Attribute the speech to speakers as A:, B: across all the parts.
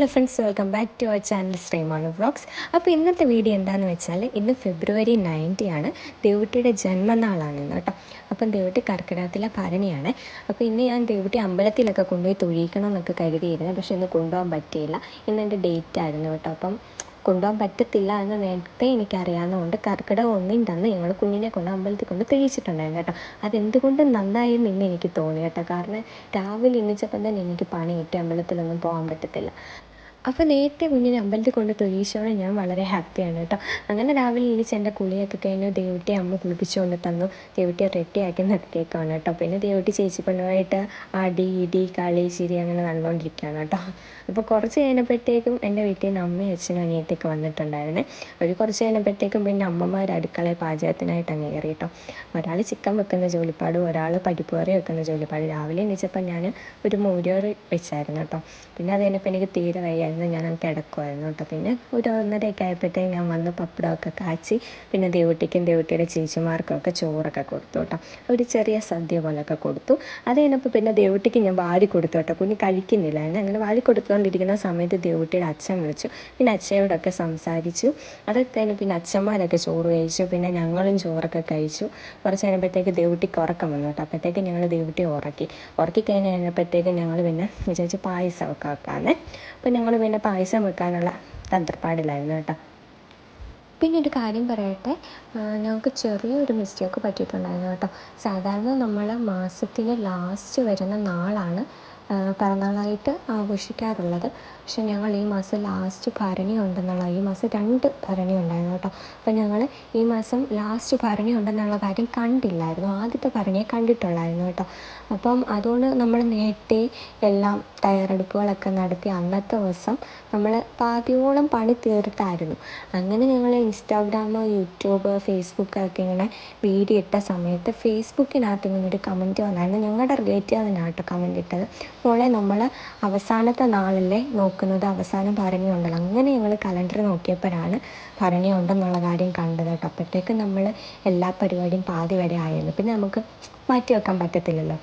A: Hello friends welcome back to our channel ശ്രീമാണ് vlogs. അപ്പോൾ ഇന്നത്തെ video എന്താണെന്ന് വെച്ചാൽ ഇന്ന് ഫെബ്രുവരി നയന്റി ആണ് ദേവുട്ടിയുടെ ജന്മനാളാണ് ഇന്ന് കേട്ടോ. അപ്പം ദേവുട്ടി കർക്കിടകത്തിലെ ഭരണിയാണ്. അപ്പോൾ ഇന്ന് ഞാൻ ദേവുട്ടി അമ്പലത്തിലൊക്കെ കൊണ്ടുപോയി തൊഴിയിക്കണം എന്നൊക്കെ കരുതിയിരുന്നു. പക്ഷേ ഇന്ന് കൊണ്ടുപോകാൻ പറ്റിയില്ല. ഇന്ന് എന്റെ ഡേറ്റ് ആയിരുന്നു കേട്ടോ. അപ്പം കൊണ്ടുപോകാൻ പറ്റത്തില്ല എന്ന് നേരത്തെ എനിക്കറിയാവുന്നതുകൊണ്ട് കർക്കിടകം ഒന്നും തന്നെ ഞങ്ങൾ കുഞ്ഞിനെ കൊണ്ട് അമ്പലത്തിൽ കൊണ്ട് തെളിയിച്ചിട്ടുണ്ടായിരുന്നു കേട്ടോ. അതെന്തുകൊണ്ട് നന്നായി എന്ന് ഇന്ന് എനിക്ക് തോന്നി കേട്ടോ. കാരണം രാവിലെ എണ്ണിച്ചപ്പം തന്നെ എനിക്ക് പണി കിട്ടി. അമ്പലത്തിലൊന്നും പോകാൻ പറ്റത്തില്ല. അപ്പോൾ നേരത്തെ കുഞ്ഞിനെ അമ്പലത്തിൽ കൊണ്ട് തൊഴിയിച്ചോടെ ഞാൻ വളരെ ഹാപ്പിയാണ് കേട്ടോ. അങ്ങനെ രാവിലെ എണീച്ച് എന്റെ കുളിയൊക്കെ കഴിഞ്ഞു ദേവുട്ടി അമ്മ കുളിപ്പിച്ചുകൊണ്ട് തന്നു. ദേവട്ടിയെ റെഡിയാക്കി നിർത്തിയേക്കാണ് കേട്ടോ. പിന്നെ ദേവട്ടി ചേച്ചി പെണ്ണുമായിട്ട് അടി ഇടി കളി ചിരി അങ്ങനെ നടന്നുകൊണ്ടിരിക്കുകയാണ് കേട്ടോ. അപ്പോൾ കുറച്ച് കഴിഞ്ഞപ്പോഴത്തേക്കും എന്റെ വീട്ടിൽ നിന്ന് അമ്മയും അച്ഛനും അനിയത്തേക്ക് വന്നിട്ടുണ്ടായിരുന്നേ. ഒരു കുറച്ച് കഴിഞ്ഞപ്പോഴത്തേക്കും പിന്നെ അമ്മമാർ അടുക്കളയിൽ പാചകത്തിനായിട്ട് അങ്ങ് കയറി കേട്ടോ. ഒരാൾ ചിക്കൻ വെക്കുന്ന ജോലിപ്പാട് ഒരാൾ പരിപ്പ് കറി വെക്കുന്ന ജോലിപ്പാട്. രാവിലെ എണീച്ചപ്പോൾ ഞാൻ ഒരു മോരുകറി വെച്ചായിരുന്നു കേട്ടോ. പിന്നെ അത് കഴിഞ്ഞപ്പോൾ എനിക്ക് തീരെ വയ്യായിരുന്നു ഞാൻ കിടക്കുമായിരുന്നു കേട്ടോ. പിന്നെ ഒരു ഒന്നരയൊക്കെ ആയപ്പോഴത്തേക്ക് ഞാൻ വന്ന് പപ്പടമൊക്കെ കാച്ചി പിന്നെ ദേവുട്ടിക്കും ദേവുട്ടിയുടെ ചേച്ചിമാർക്കും ഒക്കെ ചോറൊക്കെ കൊടുത്തു കേട്ടോ. ഒരു ചെറിയ സദ്യ പോലെയൊക്കെ കൊടുത്തു. അത് കഴിഞ്ഞപ്പോൾ പിന്നെ ദേവുട്ടിക്ക് ഞാൻ വാരി കൊടുത്തു കേട്ടോ. കുഞ്ഞ് കഴിക്കുന്നില്ലായിരുന്നു അങ്ങനെ വാരി കൊടുത്തുകൊണ്ടിരിക്കുന്ന സമയത്ത് ദേവുട്ടിയുടെ അച്ഛൻ വിളിച്ചു. പിന്നെ അച്ഛയോടൊക്കെ സംസാരിച്ചു. അതൊക്കെ കഴിഞ്ഞ് പിന്നെ അച്ഛന്മാരൊക്കെ ചോറ് കഴിച്ചു. പിന്നെ ഞങ്ങളും ചോറൊക്കെ കഴിച്ചു. കുറച്ച് കഴിഞ്ഞപ്പോഴത്തേക്ക് ദേവുട്ടിക്ക് ഉറക്കം വന്നു കേട്ടോ. അപ്പോഴത്തേക്ക് ഞങ്ങൾ ദേവുട്ടി ഉറക്കി. ഉറക്കി കഴിഞ്ഞ് കഴിഞ്ഞപ്പോഴത്തേക്ക് ഞങ്ങൾ പിന്നെ വിചാരിച്ച് പായസമൊക്കെ വെക്കാമെന്നേ. അപ്പോൾ ഞങ്ങൾ പിന്നെ പായസം വെക്കാനുള്ള തന്ത്രപ്പാടിലായിരുന്നു കേട്ടോ. പിന്നെ ഒരു കാര്യം പറയട്ടെ ഞങ്ങൾക്ക് ചെറിയൊരു മിസ്റ്റേക്ക് പറ്റിയിട്ടുണ്ടായിരുന്നു കേട്ടോ. സാധാരണ നമ്മൾ മാസത്തിലെ ലാസ്റ്റ് വരുന്ന നാളാണ് പിറന്നാളായിട്ട് ആഘോഷിക്കാറുള്ളത്. പക്ഷേ ഞങ്ങൾ ഈ മാസം ലാസ്റ്റ് ഭരണി ഉണ്ടെന്നുള്ള ഈ മാസം രണ്ട് ഭരണി ഉണ്ടായിരുന്നു കേട്ടോ. അപ്പം ഞങ്ങൾ ഈ മാസം ലാസ്റ്റ് ഭരണി ഉണ്ടെന്നുള്ള കാര്യം കണ്ടില്ലായിരുന്നു. ആദ്യത്തെ ഭരണിയെ കണ്ടിട്ടുള്ളായിരുന്നു കേട്ടോ. അപ്പം അതുകൊണ്ട് നമ്മൾ നേരത്തെ എല്ലാം തയ്യാറെടുപ്പുകളൊക്കെ നടത്തി അന്നത്തെ ദിവസം നമ്മൾ പാതിയോളം പണി തീർത്തായിരുന്നു. അങ്ങനെ ഞങ്ങൾ ഇൻസ്റ്റാഗ്രാം യൂട്യൂബ് ഫേസ്ബുക്ക് ഒക്കെ ഇങ്ങനെ വീഡിയോ ഇട്ട സമയത്ത് ഫേസ്ബുക്കിനകത്ത് ഇങ്ങനെ ഒരു കമന്റ് വന്നായിരുന്നു. ഞങ്ങളുടെ റിലേറ്റീവിനാട്ടോ കമന്റ് ഇട്ടത്. മോളെ നമ്മൾ അവസാനത്തെ നാളല്ലേ നോക്കുന്നത്. അവസാനം ഭരണിയുണ്ടല്ലോ. അങ്ങനെ ഞങ്ങൾ കലണ്ടർ നോക്കിയപ്പോഴാണ് ഭരണിയുണ്ടെന്നുള്ള കാര്യം കണ്ടത് കേട്ടോ. അപ്പോഴത്തേക്കും നമ്മൾ എല്ലാ പരിപാടിയും പാതി വരെ ആയിരുന്നു പിന്നെ നമുക്ക് മാറ്റി വെക്കാൻ പറ്റത്തില്ലല്ലോ.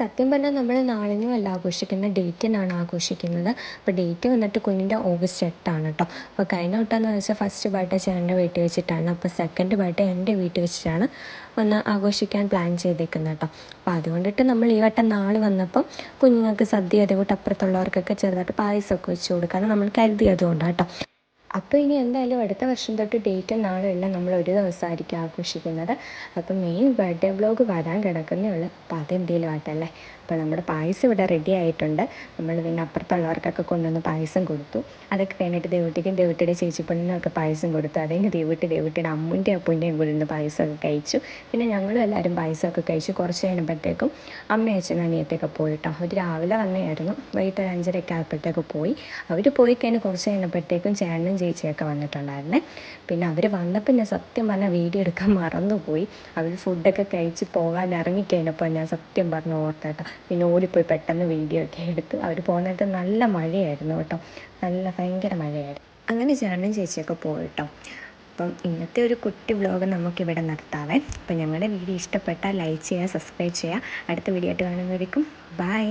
A: സത്യം പറഞ്ഞാൽ നമ്മൾ നാളിനും അല്ല ആഘോഷിക്കുന്നത് ഡേറ്റിനാണ് ആഘോഷിക്കുന്നത്. അപ്പോൾ ഡേറ്റ് വന്നിട്ട് കുഞ്ഞിന്റെ ഓഗസ്റ്റ് എട്ടാണ് കേട്ടോ അപ്പോൾ കഴിഞ്ഞ വട്ടമെന്ന് വെച്ചാൽ ഫസ്റ്റ് ബർത്ത്ഡേ ചേട്ടന്റെ വീട്ടിൽ വെച്ചിട്ടാണ്. അപ്പോൾ സെക്കൻഡ് ബർത്ത്ഡേ എന്റെ വീട്ടിൽ വെച്ചിട്ടാണ് ഒന്ന് ആഘോഷിക്കാൻ പ്ലാൻ ചെയ്തേക്കുന്നത് കേട്ടോ അപ്പോൾ അതുകൊണ്ടിട്ട് നമ്മൾ ഈ വട്ടം നാൾ വന്നപ്പം കുഞ്ഞുങ്ങൾക്ക് സദ്യ അതേപോലെ അപ്പുറത്തുള്ളവർക്കൊക്കെ ചെറുതായിട്ട് പായസമൊക്കെ വെച്ച് കൊടുക്കാമെന്ന് നമ്മൾ കരുതിയതുകൊണ്ടാണ് കേട്ടോ അപ്പോൾ ഇനി എന്തായാലും അടുത്ത വർഷം തൊട്ട് ഡേറ്റും നാളും എല്ലാം നമ്മൾ ഒരു ദിവസമായിരിക്കും ആഘോഷിക്കുന്നത്. അപ്പോൾ മെയിൻ ബർത്ത്ഡേ ബ്ലോഗ് വരാൻ കിടക്കുന്നേ ഉള്ളൂ. അപ്പോൾ അതെന്തെങ്കിലും ആട്ടല്ലേ അപ്പോൾ നമ്മുടെ പായസം ഇവിടെ റെഡി ആയിട്ടുണ്ട്. നമ്മൾ പിന്നെ അപ്പുറത്തുള്ളവർക്കൊക്കെ കൊണ്ടുവന്ന് പായസം കൊടുത്തു. അതൊക്കെ കഴിഞ്ഞിട്ട് ദേവട്ടിക്കും ദേവട്ടിയുടെ ചേച്ചിപ്പെണ്ണിനൊക്കെ പായസം കൊടുത്തു. അത് കഴിഞ്ഞ് ദേവട്ടി ദേവട്ടിയുടെ അമ്മുന്റെ അപ്പൂന്റെയും കൂടി നിന്ന് പായസമൊക്കെ കഴിച്ചു. പിന്നെ ഞങ്ങളും എല്ലാവരും പായസമൊക്കെ കഴിച്ചു. കുറച്ച് കഴിയുമ്പോഴത്തേക്കും അമ്മയും അച്ഛനും അനിയത്തൊക്കെ പോയിട്ടോ. അവർ രാവിലെ വന്നായിരുന്നു വൈകിട്ട് ഒരു അഞ്ചരയൊക്കെ ആയപ്പോഴത്തേക്ക് പോയി. അവർ പോയി കഴിഞ്ഞ് കുറച്ച് കഴിഞ്ഞപ്പോഴത്തേക്കും ചേട്ടനും ചേച്ചിയൊക്കെ വന്നിട്ടുണ്ടായിരുന്നേ. പിന്നെ അവർ വന്നപ്പോൾ ഞാൻ സത്യം പറഞ്ഞാൽ വീഡിയോ എടുക്കാൻ മറന്നുപോയി. അവർ ഫുഡൊക്കെ കഴിച്ച് പോകാൻ ഇറങ്ങിക്കഴിഞ്ഞപ്പോൾ ഞാൻ സത്യം പറഞ്ഞു ഓർത്തേട്ടോ. പിന്നെ ഓടിപ്പോയി പെട്ടെന്ന് വീഡിയോ ഒക്കെ എടുത്ത് അവർ പോകുന്നിടത്ത് നല്ല മഴയായിരുന്നു കേട്ടോ. നല്ല ഭയങ്കര മഴയായിരുന്നു. അങ്ങനെ ചേട്ടനും ചേച്ചിയൊക്കെ പോയിട്ടോ. അപ്പം ഇന്നത്തെ ഒരു കുട്ടി വ്ലോഗ് നമുക്കിവിടെ നിർത്താവേ. അപ്പം ഞങ്ങളുടെ വീഡിയോ ഇഷ്ടപ്പെട്ടാൽ ലൈക്ക് ചെയ്യുക സബ്സ്ക്രൈബ് ചെയ്യുക. അടുത്ത വീഡിയോ ആയിട്ട് കാണുന്നവരേക്കും ബൈ.